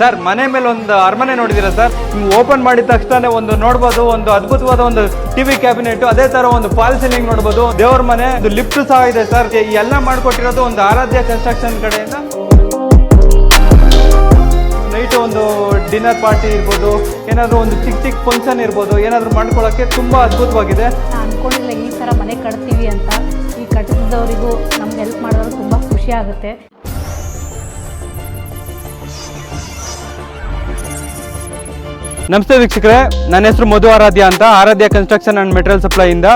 Sir ಮನೆ ಮೇಲೆ ಒಂದು ಅರಮನೆ ನೋಡಿದ್ದೀರಾ ಸರ್ ನೀವು ಓಪನ್ ಮಾಡಿದ ತಕ್ಷಣ ಒಂದು ನೋಡ್ಬೋದು, ಒಂದು ಅದ್ಭುತವಾದ ಒಂದು ಟಿವಿ ಕ್ಯಾಬಿನೆಟ್ ಅದೇ ತರ ಒಂದು ಫಾಲ್ ಸೀಲಿಂಗ್ ನೋಡ್ಬೋದು. ದೇವ್ರ ಮನೆ, ಒಂದು ಲಿಫ್ಟ್ ಸಹ ಇದೆ ಸರ್ ಎಲ್ಲ ಮಾಡ್ಕೊಟ್ಟಿರೋದು ಒಂದು ಆರಾಧ್ಯ ಕನ್ಸ್ಟ್ರಕ್ಷನ್ ಕಡೆಯಿಂದ. ನೈಟ್ ಒಂದು ಡಿನ್ನರ್ ಪಾರ್ಟಿ ಇರ್ಬೋದು, ಏನಾದರೂ ಒಂದು ಚಿಕ್ಕ ಚಿಕ್ಕ ಫಂಕ್ಷನ್ ಇರ್ಬೋದು, ಏನಾದರೂ ಮಾಡ್ಕೊಳ್ಳೋಕ್ಕೆ ತುಂಬ ಅದ್ಭುತವಾಗಿದೆ. ಅನ್ಕೊಂಡಿಲ್ಲ ಈ ಥರ ಮನೆ ಕಟ್ತೀವಿ ಅಂತ. ಈ ಕಟ್ಟಿದವರಿಗೂ ನಮ್ಗೆ ಹೆಲ್ಪ್ ಮಾಡೋದು ತುಂಬ ಖುಷಿ ಆಗುತ್ತೆ. ನಮಸ್ತೆ ವೀಕ್ಷಕರೇ ನನ್ನ ಹೆಸರು ಮಧು ಆರಾಧ್ಯ ಅಂತ. Aradhya construction and material supply ಇಂದ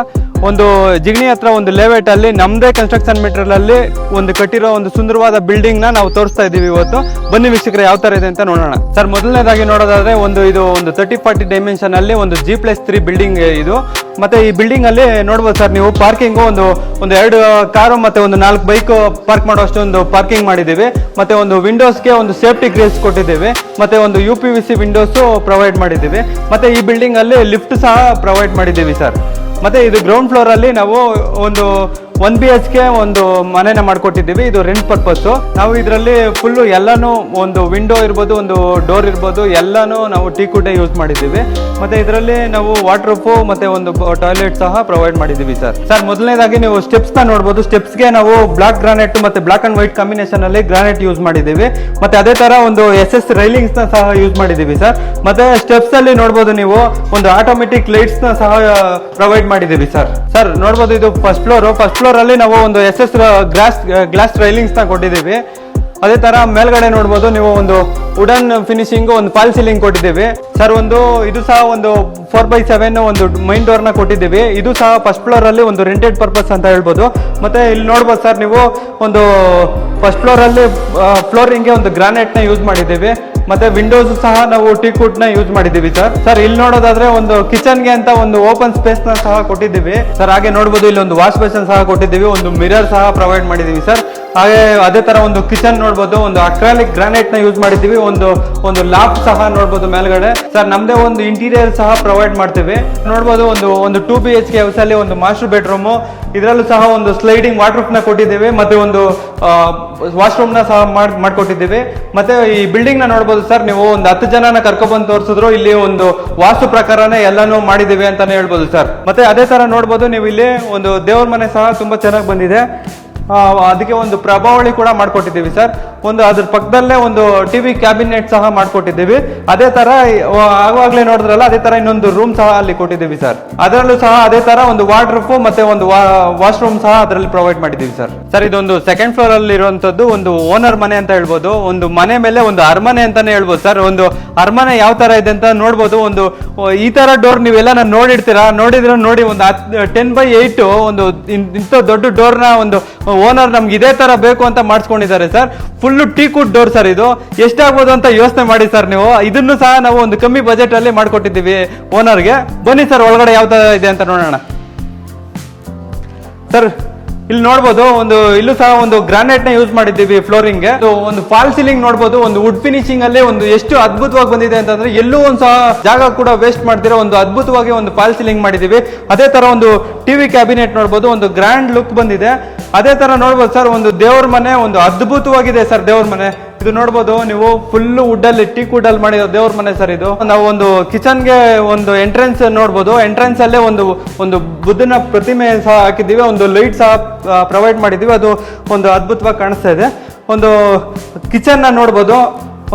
ಒಂದು ಜಿಗಣಿ ಹತ್ರ ಒಂದು ಲೇಔಟ್ ಅಲ್ಲಿ ನಮ್ಮದೇ ಕನ್ಸ್ಟ್ರಕ್ಷನ್ ಮೆಟೀರಿಯಲ್ ಅಲ್ಲಿ ಒಂದು ಕಟ್ಟಿರೋ ಒಂದು ಸುಂದರವಾದ ಬಿಲ್ಡಿಂಗ್ನ ನಾವು ತೋರಿಸ್ತಾ ಇದೀವಿ ಇವತ್ತು. ಬನ್ನಿ ವೀಕ್ಷಕರೇ, ಯಾವ ತರ ಇದೆ ಅಂತ ನೋಡೋಣ. ಸರ್, ಮೊದಲನೇದಾಗಿ ನೋಡೋದಾದ್ರೆ ಒಂದು ಇದು ಒಂದು ತರ್ಟಿ ಫಾರ್ಟಿ ಡೈಮೆನ್ಷನ್ ಅಲ್ಲಿ ಒಂದು ಜಿ ಪ್ಲಸ್ ತ್ರೀ ಬಿಲ್ಡಿಂಗ್ ಇದು. ಮತ್ತೆ ಈ ಬಿಲ್ಡಿಂಗ್ ಅಲ್ಲಿ ನೋಡ್ಬೋದು ಸರ್, ನೀವು ಪಾರ್ಕಿಂಗು ಒಂದು ಒಂದು ಎರಡು ಕಾರು ಮತ್ತೆ ಒಂದು ನಾಲ್ಕು ಬೈಕ್ ಪಾರ್ಕ್ ಮಾಡುವಷ್ಟು ಒಂದು ಪಾರ್ಕಿಂಗ್ ಮಾಡಿದ್ದೀವಿ. ಮತ್ತೆ ಒಂದು ವಿಂಡೋಸ್ಗೆ ಒಂದು ಸೇಫ್ಟಿ ಗ್ರೇಸ್ ಕೊಟ್ಟಿದ್ದೀವಿ. ಮತ್ತೆ ಒಂದು U P V C windows provide ಮಾಡಿದ್ದೀವಿ. ಮತ್ತೆ ಈ ಬಿಲ್ಡಿಂಗ್ ಅಲ್ಲಿ ಲಿಫ್ಟ್ ಸಹ ಪ್ರೊವೈಡ್ ಮಾಡಿದ್ದೀವಿ ಸರ್. ಮತ್ತೆ ಇದು ಗ್ರೌಂಡ್ ಫ್ಲೋರ್ ಅಲ್ಲಿ ನಾವು ಒಂದು ಒನ್ ಬಿ ಎಚ್ ಕೆ ಒಂದು ಮನೆನ ಮಾಡ್ಕೊಟ್ಟಿದ್ದೀವಿ, ಇದು ರೆಂಟ್ ಪರ್ಪಸ್ ನಾವು ಇದರಲ್ಲಿ ಫುಲ್ಲು ಎಲ್ಲಾನು ಒಂದು ವಿಂಡೋ ಇರ್ಬೋದು, ಒಂದು ಡೋರ್ ಇರ್ಬೋದು, ಎಲ್ಲಾನು ನಾವು ಟೀ ಕುಡ್ಡೆ ಯೂಸ್ ಮಾಡಿದ್ದೀವಿ. ಮತ್ತೆ ಇದರಲ್ಲಿ ನಾವು ವಾಟರ್ ಪ್ರೂಫ್ ಮತ್ತೆ ಒಂದು ಟಾಯ್ಲೆಟ್ ಸಹ ಪ್ರೊವೈಡ್ ಮಾಡಿದ್ದೀವಿ ಸರ್ ಸರ್ ಮೊದಲನೇದಾಗಿ ನೀವು ಸ್ಟೆಪ್ಸ್ನ ನೋಡ್ಬೋದು. ಸ್ಟೆಪ್ಸ್ಗೆ ನಾವು ಬ್ಲಾಕ್ ಗ್ರಾನೈಟ್ ಮತ್ತೆ ಬ್ಲಾಕ್ ಅಂಡ್ ವೈಟ್ ಕಾಂಬಿನೇಷನ್ ಅಲ್ಲಿ ಗ್ರಾನೈಟ್ ಯೂಸ್ ಮಾಡಿದ್ದೀವಿ. ಮತ್ತೆ ಅದೇ ತರ ಒಂದು ಎಸ್ ಎಸ್ ರೈಲಿಂಗ್ಸ್ನ ಸಹ ಯೂಸ್ ಮಾಡಿದ್ದೀವಿ ಸರ್ ಮತ್ತೆ ಸ್ಟೆಪ್ಸ್ ಅಲ್ಲಿ ನೋಡ್ಬೋದು ನೀವು ಒಂದು ಆಟೋಮೆಟಿಕ್ ಲೈಟ್ಸ್ನ ಸಹ ಪ್ರೊವೈಡ್ ಮಾಡಿದ್ದೀವಿ ಸರ್ ಸರ್ ನೋಡ್ಬೋದು ಇದು ಫಸ್ಟ್ ಫ್ಲೋರ್ ಫಸ್ಟ್ ಫ್ಲೋರ್ ಅಲ್ಲಿ ನಾವು ಒಂದು ಎಸ್ ಎಸ್ ಗ್ಲಾಸ್ ಗ್ಲಾಸ್ ರೈಲಿಂಗ್ಸ್ನ ಕೊಟ್ಟಿದ್ದೀವಿ. ಅದೇ ತರ ಮೇಲ್ಗಡೆ ನೋಡ್ಬೋದು ನೀವು ಒಂದು ವುಡನ್ ಫಿನಿಶಿಂಗ್ ಒಂದು ಫಾಲ್ ಸೀಲಿಂಗ್ ಕೊಟ್ಟಿದ್ದೀವಿ. ಸರ್ ಒಂದು, ಇದು ಸಹ ಒಂದು ಫೋರ್ ಬೈ ಸೆವೆನ್ ಒಂದು ಮೈನ್ ಡೋರ್ನ ಕೊಟ್ಟಿದ್ದೀವಿ. ಇದು ಸಹ ಫಸ್ಟ್ ಫ್ಲೋರ್ ಅಲ್ಲಿ ಒಂದು ರೆಂಟೆಡ್ ಪರ್ಪಸ್ ಅಂತ ಹೇಳ್ಬೋದು. ಮತ್ತೆ ಇಲ್ಲಿ ನೋಡ್ಬೋದು ಸರ್ ನೀವು ಒಂದು ಫಸ್ಟ್ ಫ್ಲೋರ್ ಅಲ್ಲಿ ಫ್ಲೋರಿಂಗ್ಗೆ ಒಂದು ಗ್ರಾನೈಟ್ನ ಯೂಸ್ ಮಾಡಿದ್ದೀವಿ. ಮತ್ತೆ ವಿಂಡೋಸ್ ಸಹ ನಾವು ಟೀಕುಡ್ನ ಯೂಸ್ ಮಾಡಿದ್ದೀವಿ ಸರ್ ಸರ್ ಇಲ್ಲಿ ನೋಡೋದಾದ್ರೆ ಒಂದು ಕಿಚನ್ಗೆ ಅಂತ ಒಂದು ಓಪನ್ ಸ್ಪೇಸ್ನ ಸಹ ಕೊಟ್ಟಿದ್ದೀವಿ. ಸರ್ ಹಾಗೆ ನೋಡಬಹುದು ಇಲ್ಲಿ ಒಂದು ವಾಶ್ ಬೇಸನ್ ಸಹ ಕೊಟ್ಟಿದ್ದೀವಿ. ಒಂದು ಮಿರರ್ ಸಹ ಪ್ರೊವೈಡ್ ಮಾಡಿದ್ದೀವಿ ಸರ್ ಹಾಗೆ ಅದೇ ತರ ಒಂದು ಕಿಚನ್ ನೋಡ್ಬೋದು, ಒಂದು ಅಕ್ರಾಲಿಕ್ ಗ್ರಾನೈಟ್ನ ಯೂಸ್ ಮಾಡಿದ್ದೀವಿ, ಒಂದು ಒಂದು ಲಾಪ್ ಸಹ ನೋಡ್ಬೋದು ಮೇಲ್ಗಡೆ. ಸರ್, ನಮ್ದೇ ಒಂದು ಇಂಟೀರಿಯರ್ ಸಹ ಪ್ರೊವೈಡ್ ಮಾಡ್ತೀವಿ. ನೋಡ್ಬೋದು ಒಂದು ಒಂದು two B H K house ಅಲ್ಲಿ ಒಂದು ಮಾಸ್ಟರ್ ಬೆಡ್ರೂಮು ಇದರಲ್ಲೂ ಸಹ ಒಂದು ಸ್ಲೈಡಿಂಗ್ ವಾಟರ್ನ ಕೊಟ್ಟಿದ್ದೀವಿ, ಮತ್ತೆ ಒಂದು ವಾಶ್ರೂಮ್ನ ಸಹ ಮಾಡ್, ಮಾಡ್ಕೊಟ್ಟಿದ್ದೀವಿ. ಮತ್ತೆ ಈ ಬಿಲ್ಡಿಂಗ್ನ ನೋಡ್ಬೋದು ಸರ್, ನೀವು ಒಂದು ಹತ್ತು ಜನನ ಕರ್ಕೊಬಂದು ತೋರಿಸಿದ್ರು, ಇಲ್ಲಿ ಒಂದು ವಾಸ್ತು ಪ್ರಕಾರನೇ ಎಲ್ಲಾನು ಮಾಡಿದ್ದೀವಿ ಅಂತಾನೆ ಹೇಳ್ಬೋದು ಸರ್. ಮತ್ತೆ ಅದೇ ತರ ನೋಡ್ಬೋದು, ನೀವು ಇಲ್ಲಿ ಒಂದು ದೇವ್ರ ಮನೆ ಸಹ ತುಂಬಾ ಚೆನ್ನಾಗಿ ಬಂದಿದೆ. ಅದಕ್ಕೆ ಒಂದು ಪ್ರಭಾವಳಿ ಕೂಡ ಮಾಡ್ಕೊಟ್ಟಿದ್ದೀವಿ ಸರ್. ಒಂದು ಅದ್ರ ಪಕ್ಕದಲ್ಲೇ ಒಂದು ಟಿ ವಿ ಕ್ಯಾಬಿನೆಟ್ ಸಹ ಮಾಡ್ಕೊಟ್ಟಿದ್ದೀವಿ. ಅದೇ ತರ ಆ, ನೋಡಿದ್ರಲ್ಲ ಅದೇ ತರ ಇನ್ನೊಂದು ರೂಮ್ ಸಹ ಅಲ್ಲಿ ಕೊಟ್ಟಿದ್ದೀವಿ ಸರ್. ಅದರಲ್ಲೂ ಸಹ ಅದೇ ತರ ಒಂದು ವಾರ್ಡ್ರೂಫ್ ಮತ್ತೆ ಒಂದು ವಾಶ್ರೂಮ್ ಸಹ ಅದರಲ್ಲಿ ಪ್ರೊವೈಡ್ ಮಾಡಿದ್ದೀವಿ ಸರ್. ಸರ್ ಇದೊಂದು ಸೆಕೆಂಡ್ ಫ್ಲೋರ್ ಅಲ್ಲಿ ಇರುವಂತದ್ದು ಒಂದು ಓನರ್ ಮನೆ ಅಂತ ಹೇಳ್ಬೋದು. ಒಂದು ಮನೆ ಮೇಲೆ ಒಂದು ಅರಮನೆ ಅಂತಾನೆ ಹೇಳ್ಬೋದು ಸರ್. ಒಂದು ಅರಮನೆ ಯಾವ ತರ ಇದೆ ಅಂತ ನೋಡ್ಬೋದು. ಒಂದು ಈ ತರ ಡೋರ್ ನೀವೆಲ್ಲ ನಾನು ನೋಡಿರ್ತೀರಾ? ನೋಡಿದ್ರೆ ನೋಡಿ ಒಂದು ಟೆನ್ ಬೈ ಏಟ್ ಒಂದು ಇಂಥ ದೊಡ್ಡ ಡೋರ್ನ ಒಂದು ಓನರ್ ನಮ್ಗೆ ಇದೇ ತರ ಬೇಕು ಅಂತ ಮಾಡಿಸ್ಕೊಂಡಿದ್ದಾರೆ sir. Full teakwood door sir ಇದು. ಎಷ್ಟಾಗ್ಬೋದು ಅಂತ ಯೋಚನೆ ಮಾಡಿ ಸರ್ ನೀವು. ಇದನ್ನು ಸಹ ನಾವು ಒಂದು ಕಮ್ಮಿ ಬಜೆಟ್ ಅಲ್ಲಿ ಮಾಡ್ಕೊಟ್ಟಿದ್ದೀವಿ ಓನರ್ಗೆ ಬನ್ನಿ ಸರ್, ಒಳಗಡೆ ಯಾವ ತರ ಇದೆ ಅಂತ ನೋಡೋಣ. ಸರ್, ಇಲ್ಲಿ ನೋಡ್ಬೋದು ಒಂದು, ಇಲ್ಲೂ ಸಹ ಒಂದು ಗ್ರಾನೈಟ್ನ ಯೂಸ್ ಮಾಡಿದ್ದೀವಿ ಫ್ಲೋರಿಂಗ್ ಒಂದು ಫಾಲ್ ಸೀಲಿಂಗ್ ನೋಡ್ಬೋದು. ಒಂದು ವುಡ್ ಫಿನಿಶಿಂಗ್ ಅಲ್ಲಿ ಒಂದು ಎಷ್ಟು ಅದ್ಭುತವಾಗಿ ಬಂದಿದೆ ಅಂತಂದ್ರೆ ಎಲ್ಲೂ ಒಂದು ಸಹ ಜಾಗ ಕೂಡ ವೇಸ್ಟ್ ಮಾಡ್ತೀರಾ ಒಂದು ಅದ್ಭುತವಾಗಿ ಒಂದು ಫಾಲ್ ಸೀಲಿಂಗ್ ಮಾಡಿದ್ದೀವಿ. ಅದೇ ತರ ಒಂದು ಟಿವಿ ಕ್ಯಾಬಿನೆಟ್ ನೋಡ್ಬೋದು. ಒಂದು ಗ್ರ್ಯಾಂಡ್ ಲುಕ್ ಬಂದಿದೆ. ಅದೇ ತರ ನೋಡ್ಬೋದು ಸರ್, ಒಂದು ದೇವ್ರ ಮನೆ ಒಂದು ಅದ್ಭುತವಾಗಿದೆ ಸರ್, ದೇವ್ರ ಮನೆ. ಇದು ನೋಡ್ಬೋದು, ನೀವು ಫುಲ್ ವುಡ್ ಅಲ್ಲಿ ಟೀ ಕುಡ್ ಅಲ್ಲಿ ಮಾಡಿರೋ ದೇವ್ರ ಮನೆ ಸರ್ ಇದು. ನಾವು ಒಂದು ಕಿಚನ್ಗೆ ಒಂದು ಎಂಟ್ರೆನ್ಸ್ ನೋಡ್ಬೋದು. ಎಂಟ್ರೆನ್ಸ್ ಅಲ್ಲೇ ಒಂದು ಒಂದು ಬುದ್ಧನ ಪ್ರತಿಮೆ ಸಹ ಹಾಕಿದ್ದೀವಿ. ಒಂದು ಲೈಟ್ ಸಹ ಪ್ರೊವೈಡ್ ಮಾಡಿದ್ದೀವಿ. ಅದು ಒಂದು ಅದ್ಭುತವಾಗಿ ಕಾಣಿಸ್ತಾ ಇದೆ. ಒಂದು ಕಿಚನ್ನ ನೋಡ್ಬೋದು.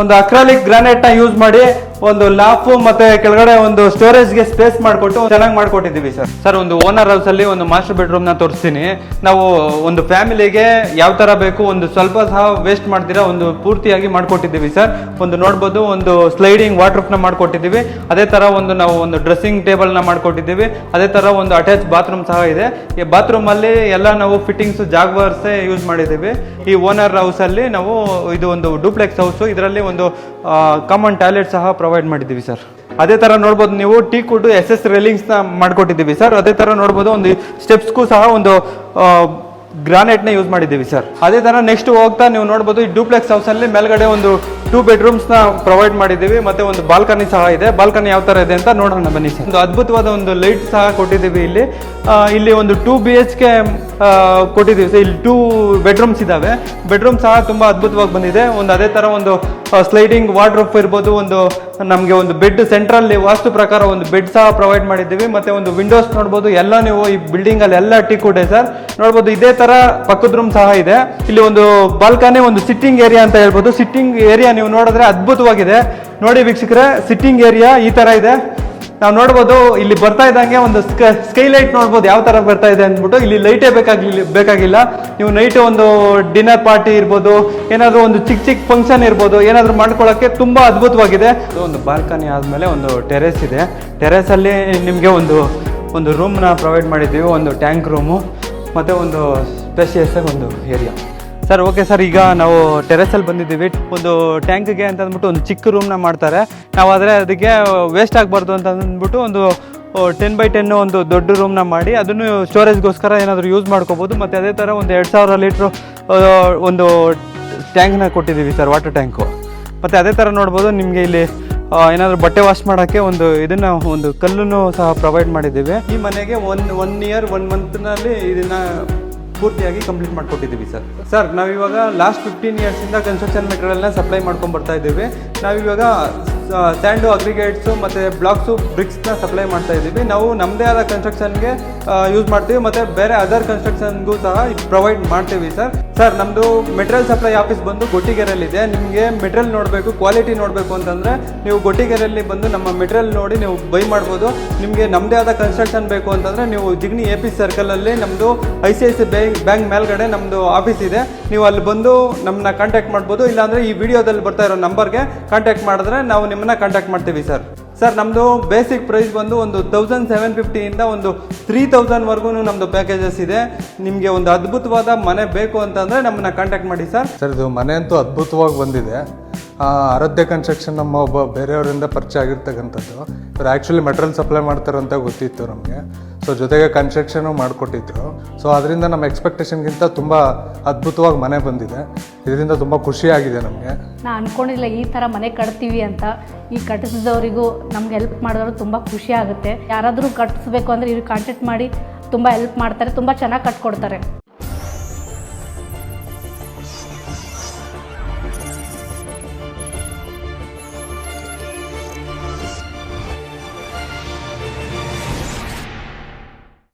ಒಂದು ಅಕ್ರಾಲಿಕ್ ಗ್ರಾನೈಟ್ನ ಯೂಸ್ ಮಾಡಿ ಒಂದು ಲಾಫು ಮತ್ತೆ ಕೆಳಗಡೆ ಒಂದು ಸ್ಟೋರೇಜ್ಗೆ ಸ್ಪೇಸ್ ಮಾಡಿಕೊಟ್ಟು ಚೆನ್ನಾಗಿ ಮಾಡ್ಕೊಟ್ಟಿದ್ದೀವಿ ಸರ್. ಸರ್, ಒಂದು ಓನರ್ ಹೌಸ್ ಅಲ್ಲಿ ಒಂದು ಮಾಸ್ಟರ್ ಬೆಡ್ರೂಮ್ನ ತೋರಿಸ್ತೀನಿ. ನಾವು ಒಂದು ಫ್ಯಾಮಿಲಿಗೆ ಯಾವ ತರ ಬೇಕು, ಒಂದು ಸ್ವಲ್ಪ ಸಹ ವೇಸ್ಟ್ ಮಾಡ್ತೀರಾ, ಒಂದು ಪೂರ್ತಿಯಾಗಿ ಮಾಡ್ಕೊಟ್ಟಿದ್ದೀವಿ ಸರ್. ಒಂದು ನೋಡ್ಬೋದು, ಒಂದು ಸ್ಲೈಡಿಂಗ್ ವಾಟರ್ನ ಮಾಡ್ಕೊಟ್ಟಿದ್ದೀವಿ. ಅದೇ ತರ ಒಂದು ನಾವು ಒಂದು ಡ್ರೆಸ್ಸಿಂಗ್ ಟೇಬಲ್ನ ಮಾಡ್ಕೊಟ್ಟಿದ್ದೀವಿ. ಅದೇ ತರ ಒಂದು ಅಟ್ಯಾಚ್ ಬಾತ್ರೂಮ್ ಸಹ ಇದೆ. ಈ ಬಾತ್ರೂಮ್ ಅಲ್ಲಿ ಎಲ್ಲ ನಾವು ಫಿಟ್ಟಿಂಗ್ಸ್ ಜಾಗ್ವರ್ಸೇ ಯೂಸ್ ಮಾಡಿದ್ದೀವಿ. ಈ ಓನರ್ ಹೌಸ್ ಅಲ್ಲಿ ನಾವು ಇದು ಒಂದು ಡೂಪ್ಲೆಕ್ಸ್ ಹೌಸ್. ಇದರಲ್ಲಿ ಒಂದು ಕಾಮನ್ ಟಾಯ್ಲೆಟ್ ಸಹ ಪ್ರೊವೈಡ್ ಮಾಡಿದ್ದೀವಿ ಸರ್ ಅದೇ ತರ ನೋಡ್ಬೋದು ನೀವು ಟೀ ಕುಡ್ ಎಸ್ ಎಸ್ ರೇಲಿಂಗ್ಸ್ನ ಮಾಡ್ಕೊಟ್ಟಿದ್ದೀವಿ ಸರ್ ಅದೇ ತರ ನೋಡ್ಬೋದು ಒಂದು ಸ್ಟೆಪ್ಸ್ಗೂ ಸಹ ಒಂದು ಗ್ರಾನೈಟ್ನ ಯೂಸ್ ಮಾಡಿದ್ದೀವಿ, ಸರ್. ಅದೇ ಥರ ನೆಕ್ಸ್ಟ್ ಹೋಗ್ತಾ ನೀವು ನೋಡ್ಬೋದು ಈ ಡೂಪ್ಲೆಕ್ಸ್ ಹೌಸಲ್ಲಿ ಮೇಲ್ಗಡೆ ಒಂದು ಟೂ ಬೆಡ್ರೂಮ್ಸ್ನ ಪ್ರೊವೈಡ್ ಮಾಡಿದ್ದೀವಿ, ಮತ್ತೆ ಒಂದು ಬಾಲ್ಕನಿ ಸಹ ಇದೆ. ಬಾಲ್ಕನಿ ಯಾವ ಥರ ಇದೆ ಅಂತ ನೋಡೋಣ ಬನ್ನಿ, ಸರ್. ಒಂದು ಅದ್ಭುತವಾದ ಒಂದು ಲೈಟ್ ಸಹ ಕೊಟ್ಟಿದ್ದೀವಿ ಇಲ್ಲಿ. ಇಲ್ಲಿ ಒಂದು ಟೂ ಬಿ ಎಚ್ ಕೆ ಕೊಟ್ಟಿದ್ದೀವಿ, ಸರ್. ಇಲ್ಲಿ ಟೂ ಬೆಡ್ರೂಮ್ಸ್ ಇದ್ದಾವೆ. ಬೆಡ್ರೂಮ್ ಸಹ ತುಂಬ ಅದ್ಭುತವಾಗಿ ಬಂದಿದೆ. ಒಂದು ಅದೇ ಥರ ಒಂದು ಸ್ಲೈಡಿಂಗ್ ವಾರ್ಡ್ರೋಫ್ ಇರ್ಬೋದು, ಒಂದು ನಮಗೆ ಒಂದು ಬೆಡ್ ಸೆಂಟ್ರಲ್ಲಿ ವಾಸ್ತು ಪ್ರಕಾರ ಒಂದು ಬೆಡ್ ಸಹ ಪ್ರೊವೈಡ್ ಮಾಡಿದ್ದೀವಿ. ಮತ್ತೆ ಒಂದು ವಿಂಡೋಸ್ ನೋಡ್ಬೋದು, ಎಲ್ಲ ನೀವು ಈ ಬಿಲ್ಡಿಂಗ್ ಅಲ್ಲಿ ಎಲ್ಲ ಕೂಡ ಸರ್ ನೋಡ್ಬೋದು, ಇದೇ ತರ ಪಕ್ಕದ ರೂಮ್ ಸಹ ಇದೆ. ಇಲ್ಲಿ ಒಂದು ಬಾಲ್ಕನಿ ಒಂದು ಸಿಟ್ಟಿಂಗ್ ಏರಿಯಾ ಅಂತ ಹೇಳ್ಬೋದು. ಸಿಟ್ಟಿಂಗ್ ಏರಿಯಾ ನೀವು ನೋಡಿದ್ರೆ ಅದ್ಭುತವಾಗಿದೆ. ನೋಡಿ ವೀಕ್ಷಕರೇ ಸಿಟ್ಟಿಂಗ್ ಏರಿಯಾ ಈ ತರ ಇದೆ. ನಾವು ನೋಡ್ಬೋದು, ಇಲ್ಲಿ ಬರ್ತಾ ಇದ್ದಂಗೆ ಒಂದು ಸ್ಕೈ ಲೈಟ್ ನೋಡ್ಬೋದು ಯಾವ ತರ ಬರ್ತಾ ಇದೆ ಅಂದ್ಬಿಟ್ಟು, ಇಲ್ಲಿ ಲೈಟೇ ಬೇಕಾಗಿಲ್ಲ ಬೇಕಾಗಿಲ್ಲ. ನೀವು ನೈಟ್ ಒಂದು ಡಿನ್ನರ್ ಪಾರ್ಟಿ ಇರ್ಬೋದು, ಏನಾದರೂ ಒಂದು ಚಿಕ್ಕ ಚಿಕ್ಕ ಫಂಕ್ಷನ್ ಇರ್ಬೋದು, ಏನಾದರೂ ಮಾಡ್ಕೊಳ್ಳೋಕ್ಕೆ ತುಂಬಾ ಅದ್ಭುತವಾಗಿದೆ. ಒಂದು ಬಾಲ್ಕನಿ ಆದಮೇಲೆ ಒಂದು ಟೆರೆಸ್ ಇದೆ. ಟೆರೆಸ್ ಅಲ್ಲಿ ನಿಮಗೆ ಒಂದು ಒಂದು ರೂಮ್ನ ಪ್ರೊವೈಡ್ ಮಾಡಿದ್ದೀವಿ, ಒಂದು ಟ್ಯಾಂಕ್ ರೂಮು ಮತ್ತು ಒಂದು ಸ್ಪೆಷಿಯಸ್ ಒಂದು ಏರಿಯಾ ಸರ್, ಓಕೆ ಸರ್, ಈಗ ನಾವು ಟೆರೆಸಲ್ಲಿ ಬಂದಿದ್ದೀವಿ. ಒಂದು ಟ್ಯಾಂಕ್ಗೆ ಅಂತ ಅಂದ್ಬಿಟ್ಟು ಒಂದು ಚಿಕ್ಕ ರೂಮ್ನ ಮಾಡ್ತಾರೆ. ನಾವು ಆದರೆ ಅದಕ್ಕೆ ವೇಸ್ಟ್ ಆಗಬಾರ್ದು ಅಂತ ಅಂದ್ಬಿಟ್ಟು ಒಂದು ಟೆನ್ ಬೈ ಟೆನ್ ಒಂದು ದೊಡ್ಡ ರೂಮ್ನ ಮಾಡಿ ಅದನ್ನು ಸ್ಟೋರೇಜ್ಗೋಸ್ಕರ ಏನಾದರೂ ಯೂಸ್ ಮಾಡ್ಕೋಬೋದು. ಮತ್ತು ಅದೇ ಥರ ಒಂದು ಎರಡು ಸಾವಿರ ಲೀಟ್ರು ಒಂದು ಟ್ಯಾಂಕ್ನ ಕೊಟ್ಟಿದ್ದೀವಿ ಸರ್ ವಾಟರ್ ಟ್ಯಾಂಕು ಮತ್ತು ಅದೇ ಥರ ನೋಡ್ಬೋದು, ನಿಮಗೆ ಇಲ್ಲಿ ಏನಾದರೂ ಬಟ್ಟೆ ವಾಶ್ ಮಾಡೋಕ್ಕೆ ಒಂದು ಇದನ್ನು, ಒಂದು ಕಲ್ಲನ್ನು ಸಹ ಪ್ರೊವೈಡ್ ಮಾಡಿದ್ದೀವಿ. ಈ ಮನೆಗೆ ಒನ್ ಒನ್ ಇಯರ್ ಒನ್ ಮಂತ್ನಲ್ಲಿ ಇದನ್ನ ಪೂರ್ತಿಯಾಗಿ ಕಂಪ್ಲೀಟ್ ಮಾಡಿಕೊಟ್ಟಿದ್ದೀವಿ ಸರ್. ಸರ್, ನಾವಿವಾಗ ಲಾಸ್ಟ್ ಫಿಫ್ಟೀನ್ ಇಯರ್ಸಿಂದ ಕನ್ಸ್ಟ್ರಕ್ಷನ್ ಮೆಟೀರಿಯಲ್ನ ಸಪ್ಲೈ ಮಾಡ್ಕೊಂಡು ಬರ್ತಾ ಇದ್ದೀವಿ. ನಾವಿವಾಗ ಸ್ಯಾಂಡು ಅಗ್ರಿಗೇಟ್ಸು ಮತ್ತು ಬ್ಲಾಕ್ಸು ಬ್ರಿಕ್ಸ್ನ ಸಪ್ಲೈ ಮಾಡ್ತಾ ಇದ್ದೀವಿ. ನಾವು ನಮ್ಮದೇ ಆದ ಕನ್ಸ್ಟ್ರಕ್ಷನ್ಗೆ ಯೂಸ್ ಮಾಡ್ತೀವಿ ಮತ್ತು ಬೇರೆ ಅದರ್ ಕನ್ಸ್ಟ್ರಕ್ಷನ್ಗೂ ಸಹ ಪ್ರೊವೈಡ್ ಮಾಡ್ತೀವಿ ಸರ್ ಸರ್ ನಮ್ಮದು ಮೆಟೀರಿಯಲ್ ಸಪ್ಲೈ ಆಫೀಸ್ ಬಂದು ಗೊಟ್ಟಿಗೆರೆಯಲ್ಲಿದೆ ನಿಮಗೆ ಮೆಟೀರಿಯಲ್ ನೋಡಬೇಕು ಕ್ವಾಲಿಟಿ ನೋಡಬೇಕು ಅಂತಂದರೆ ನೀವು ಗೊಟ್ಟಿಗೆರೆಯಲ್ಲಿ ಬಂದು ನಮ್ಮ ಮೆಟೀರಿಯಲ್ ನೋಡಿ ನೀವು ಬೈ ಮಾಡ್ಬೋದು. ನಿಮಗೆ ನಮ್ಮದೇ ಆದ ಕನ್ಸ್ಟ್ರಕ್ಷನ್ ಬೇಕು ಅಂತಂದರೆ ನೀವು ಜಿಗ್ನಿ ಎ ಪಿ ಸರ್ಕಲಲ್ಲಿ ನಮ್ಮದು I C I C bank bank ಮೇಲ್ಗಡೆ ನಮ್ಮದು ಆಫೀಸ್ ಇದೆ. ನೀವು ಅಲ್ಲಿ ಬಂದು ನಮ್ಮನ್ನ ಕಾಂಟ್ಯಾಕ್ಟ್ ಮಾಡ್ಬೋದು. ಇಲ್ಲಾಂದರೆ ಈ ವಿಡಿಯೋದಲ್ಲಿ ಬರ್ತಾ ಇರೋ ನಂಬರ್ಗೆ ಕಾಂಟ್ಯಾಕ್ಟ್ ಮಾಡಿದ್ರೆ ನಾವು ನಿಮ್ಮನ್ನ ಕಾಂಟ್ಯಾಕ್ಟ್ ಮಾಡ್ತೀವಿ ಸರ್ ಸರ್ ನಮ್ಮದು ಬೇಸಿಕ್ ಪ್ರೈಸ್ ಬಂದು ಒಂದು ತೌಸಂಡ್ ಸೆವೆನ್ ಫಿಫ್ಟಿಯಿಂದ ಒಂದು ತ್ರೀ ತೌಸಂಡ್ವರೆಗೂ ನಮ್ಮದು ಪ್ಯಾಕೇಜಸ್ ಇದೆ. ನಿಮಗೆ ಒಂದು ಅದ್ಭುತವಾದ ಮನೆ ಬೇಕು ಅಂತಂದರೆ ನಮ್ಮನ್ನ ಕಾಂಟ್ಯಾಕ್ಟ್ ಮಾಡಿ ಸರ್ ಸರ್ ಇದು ಮನೆ ಅಂತೂ ಅದ್ಭುತವಾಗಿ ಬಂದಿದೆ. ಆರಾಧ್ಯ ಕನ್ಸ್ಟ್ರಕ್ಷನ್ ನಮ್ಮ ಒಬ್ಬ ಬೇರೆಯವರಿಂದ ಪರಿಚಯ ಆಗಿರ್ತಕ್ಕಂಥದ್ದು. ಇವ್ರು ಆ್ಯಕ್ಚುಲಿ ಮೆಟೀರಿಯಲ್ ಸಪ್ಲೈ ಮಾಡ್ತಾರಂತ ಗೊತ್ತಿತ್ತು ನಮಗೆ. ಸೊ ಜೊತೆಗೆ ಕನ್ಸ್ಟ್ರಕ್ಷನು ಮಾಡಿಕೊಟ್ಟಿದ್ರು. ಸೊ ಅದರಿಂದ ನಮ್ಮ ಎಕ್ಸ್ಪೆಕ್ಟೇಷನ್ಗಿಂತ ತುಂಬ ಅದ್ಭುತವಾಗಿ ಮನೆ ಬಂದಿದೆ. ಇದರಿಂದ ತುಂಬ ಖುಷಿಯಾಗಿದೆ ನಮಗೆ. ನಾನು ಅನ್ಕೊಂಡಿಲ್ಲ, ಈ ಥರ ಮನೆ ಕಟ್ತೀವಿ ಅಂತ. ಈ ಕಟ್ಟಿಸಿದವರಿಗೂ ನಮ್ಗೆ ಹೆಲ್ಪ್ ಮಾಡಿದವರು ತುಂಬ ಖುಷಿ ಆಗುತ್ತೆ. ಯಾರಾದರೂ ಕಟ್ಟಿಸ್ಬೇಕು ಅಂದರೆ ಇವ್ರಿಗೆ ಕಾಂಟ್ಯಾಕ್ಟ್ ಮಾಡಿ ತುಂಬ ಹೆಲ್ಪ್ ಮಾಡ್ತಾರೆ, ತುಂಬ ಚೆನ್ನಾಗಿ ಕಟ್ಕೊಡ್ತಾರೆ.